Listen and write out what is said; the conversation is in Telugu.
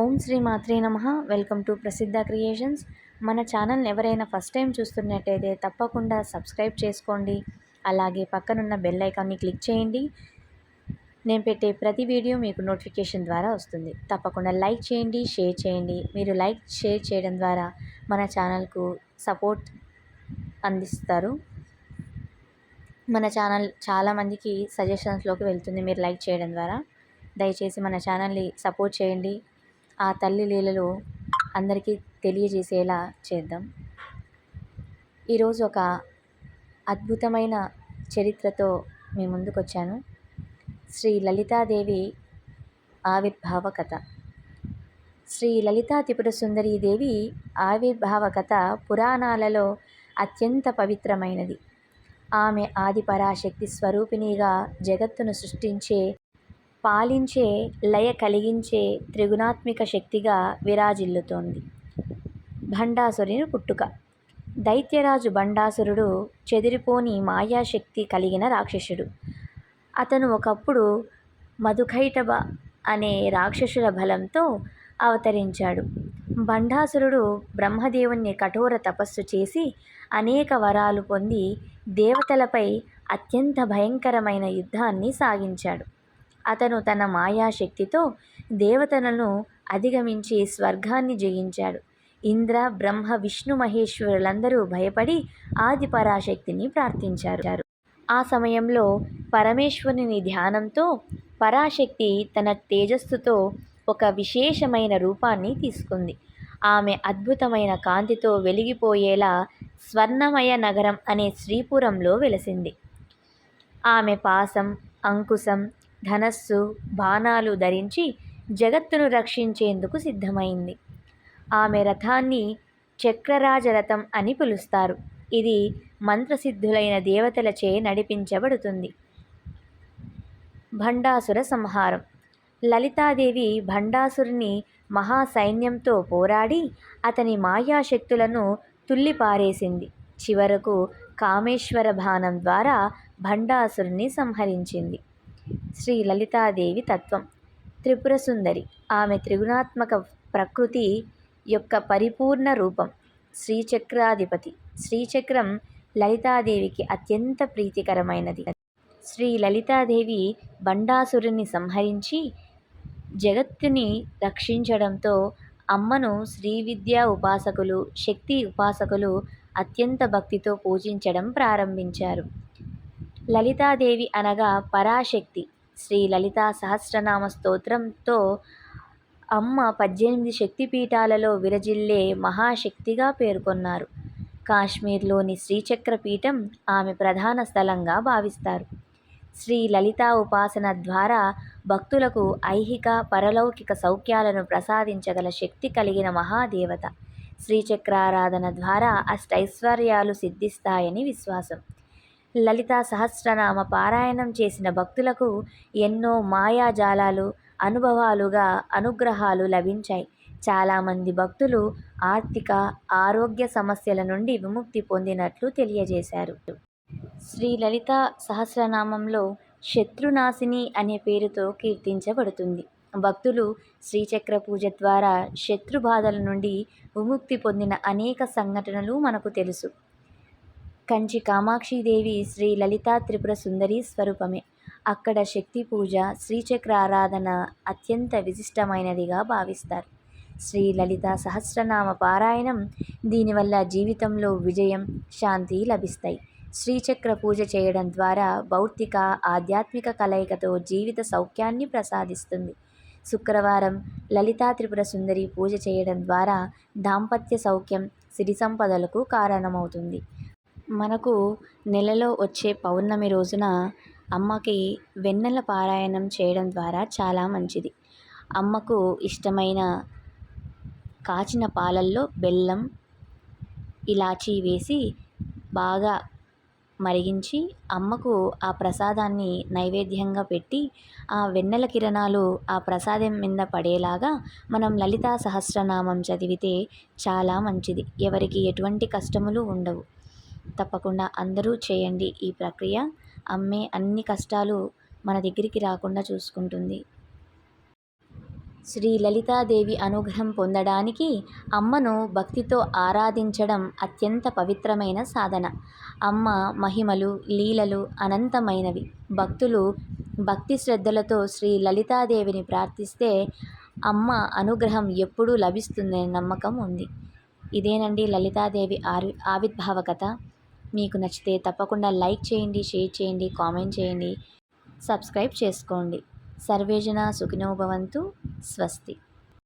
ఓం శ్రీ మాత్రే నమ. Welcome to Prasiddha creations. మన ఛానల్ని ఎవరైనా ఫస్ట్ టైం చూస్తున్నట్టయితే తప్పకుండా సబ్స్క్రైబ్ చేసుకోండి. అలాగే పక్కనున్న బెల్ ఐకాన్ని క్లిక్ చేయండి. నేను పెట్టే ప్రతి వీడియో మీకు నోటిఫికేషన్ ద్వారా వస్తుంది. తప్పకుండా లైక్ చేయండి షేర్ చేయండి. మీరు లైక్ షేర్ చేయడం ద్వారా మన ఛానల్కు సపోర్ట్ అందిస్తారు. మన ఛానల్ చాలామందికి సజెషన్స్లోకి వెళ్తుంది మీరు లైక్ చేయడం ద్వారా. దయచేసి మన ఛానల్ని సపోర్ట్ చేయండి. ఆ తల్లి లీలలు అందరికీ తెలియజేసేలా చేద్దాం. ఈరోజు ఒక అద్భుతమైన చరిత్రతో మీ ముందుకు వచ్చాను శ్రీ లలితాదేవి ఆవిర్భావ కథ. శ్రీ లలితా త్రిపుర సుందరీదేవి ఆవిర్భావ కథ పురాణాలలో అత్యంత పవిత్రమైనది. ఆమె ఆది పరాశక్తి స్వరూపిణిగా జగత్తును సృష్టించే పాలించే లయ కలిగించే త్రిగుణాత్మిక శక్తిగా విరాజిల్లుతోంది. భండాసురుని పుట్టుక. దైత్యరాజు భండాసురుడు చెదిరిపోని మాయాశక్తి కలిగిన రాక్షసుడు. అతను ఒకప్పుడు మధుకైటబ అనే రాక్షసుల బలంతో అవతరించాడు. భండాసురుడు బ్రహ్మదేవుణ్ణి కఠోర తపస్సు చేసి అనేక వరాలు పొంది దేవతలపై అత్యంత భయంకరమైన యుద్ధాన్ని సాగించాడు. అతను తన మాయాశక్తితో దేవతలను అధిగమించి స్వర్గాన్ని జయించాడు. ఇంద్ర బ్రహ్మ విష్ణు మహేశ్వరులందరూ భయపడి ఆది పరాశక్తిని ప్రార్థించారు. ఆ సమయంలో పరమేశ్వరుని ధ్యానంతో పరాశక్తి తన తేజస్సుతో ఒక విశేషమైన రూపాన్ని తీసుకుంది. ఆమె అద్భుతమైన కాంతితో వెలిగిపోయేలా స్వర్ణమయ నగరం అనే శ్రీపురంలో వెలసింది. ఆమె పాసం అంకుశం ధనస్సు బాణాలు ధరించి జగత్తును రక్షించేందుకు సిద్ధమైంది. ఆమె రథాన్ని చక్రరాజరథం అని పిలుస్తారు. ఇది మంత్రసిద్ధులైన దేవతలచే నడిపించబడుతుంది. భండాసుర సంహారం. లలితాదేవి భండాసురుని మహాసైన్యంతో పోరాడి అతని మాయాశక్తులను తుల్లిపారేసింది. చివరకు కామేశ్వర బాణం ద్వారా భండాసురుని సంహరించింది. శ్రీ లలితాదేవి తత్వం. త్రిపుర సుందరి ఆమె త్రిగుణాత్మక ప్రకృతి యొక్క పరిపూర్ణ రూపం. శ్రీచక్రాధిపతి. శ్రీచక్రం లలితాదేవికి అత్యంత ప్రీతికరమైనది. శ్రీ లలితాదేవి బండాసురుని సంహరించి జగత్తుని రక్షించడంతో అమ్మను శ్రీ విద్యా ఉపాసకులు శక్తి ఉపాసకులు అత్యంత భక్తితో పూజించడం ప్రారంభించారు. లలితాదేవి అనగా పరాశక్తి. శ్రీ లలితా సహస్రనామ స్తోత్రంతో అమ్మ పద్దెనిమిది శక్తిపీఠాలలో విరజిల్లే మహాశక్తిగా పేర్కొన్నారు. కాశ్మీర్లోని శ్రీచక్ర పీఠం ఆమె ప్రధాన స్థలంగా భావిస్తారు. శ్రీ లలితా ఉపాసన ద్వారా భక్తులకు ఐహిక పరలౌకిక సౌఖ్యాలను ప్రసాదించగల శక్తి కలిగిన మహాదేవత. శ్రీచక్రారాధన ద్వారా అష్టైశ్వర్యాలు సిద్ధిస్తాయని విశ్వాసం. లలితా సహస్రనామ పారాయణం చేసిన భక్తులకు ఎన్నో మాయాజాలాలు అనుభవాలుగా అనుగ్రహాలు లభించాయి. చాలామంది భక్తులు ఆర్థిక ఆరోగ్య సమస్యల నుండి విముక్తి పొందినట్లు తెలియజేశారు. శ్రీ లలిత సహస్రనామంలో శత్రునాశిని అనే పేరుతో కీర్తించబడుతుంది. భక్తులు శ్రీచక్ర పూజ ద్వారా శత్రు బాధల నుండి విముక్తి పొందిన అనేక సంఘటనలు మనకు తెలుసు. కంచి కామాక్షిదేవి శ్రీ లలితా త్రిపుర సుందరి స్వరూపమే. అక్కడ శక్తి పూజ శ్రీచక్ర ఆరాధన అత్యంత విశిష్టమైనదిగా భావిస్తారు. శ్రీ లలిత సహస్రనామ పారాయణం దీనివల్ల జీవితంలో విజయం శాంతి లభిస్తాయి. శ్రీచక్ర పూజ చేయడం ద్వారా భౌతిక ఆధ్యాత్మిక కలయికతో జీవిత సౌఖ్యాన్ని ప్రసాదిస్తుంది. శుక్రవారం లలితా త్రిపుర సుందరి పూజ చేయడం ద్వారా దాంపత్య సౌఖ్యం సిరి సంపదలకు కారణమవుతుంది. మనకు నెలలో వచ్చే పౌర్ణమి రోజున అమ్మకి వెన్నెల పారాయణం చేయడం ద్వారా చాలా మంచిది. అమ్మకు ఇష్టమైన కాచిన పాలల్లో బెల్లం ఇలాచీ వేసి బాగా మరిగించి అమ్మకు ఆ ప్రసాదాన్ని నైవేద్యంగా పెట్టి ఆ వెన్నెల కిరణాలు ఆ ప్రసాదం మీద పడేలాగా మనం లలితా సహస్రనామం చదివితే చాలా మంచిది. ఎవరికి ఎటువంటి కష్టములు ఉండవు. తప్పకుండా అందరూ చేయండి ఈ ప్రక్రియ. అమ్మే అన్ని కష్టాలు మన దగ్గరికి రాకుండా చూసుకుంటుంది. శ్రీ లలితాదేవి అనుగ్రహం పొందడానికి అమ్మను భక్తితో ఆరాధించడం అత్యంత పవిత్రమైన సాధన. అమ్మ మహిమలు లీలలు అనంతమైనవి. భక్తులు భక్తి శ్రద్ధలతో శ్రీ లలితాదేవిని ప్రార్థిస్తే అమ్మ అనుగ్రహం ఎప్పుడూ లభిస్తుందనే నమ్మకం ఉంది. ఇదేనండి లలితాదేవి ఆవి ఆవిర్భావ కథ మీకు నచ్చితే తప్పకుండా లైక్ చేయండి షేర్ చేయండి కామెంట్ చేయండి సబ్స్క్రైబ్ చేసుకోండి. సర్వేజన సుఖినోభవంతు స్వస్తి.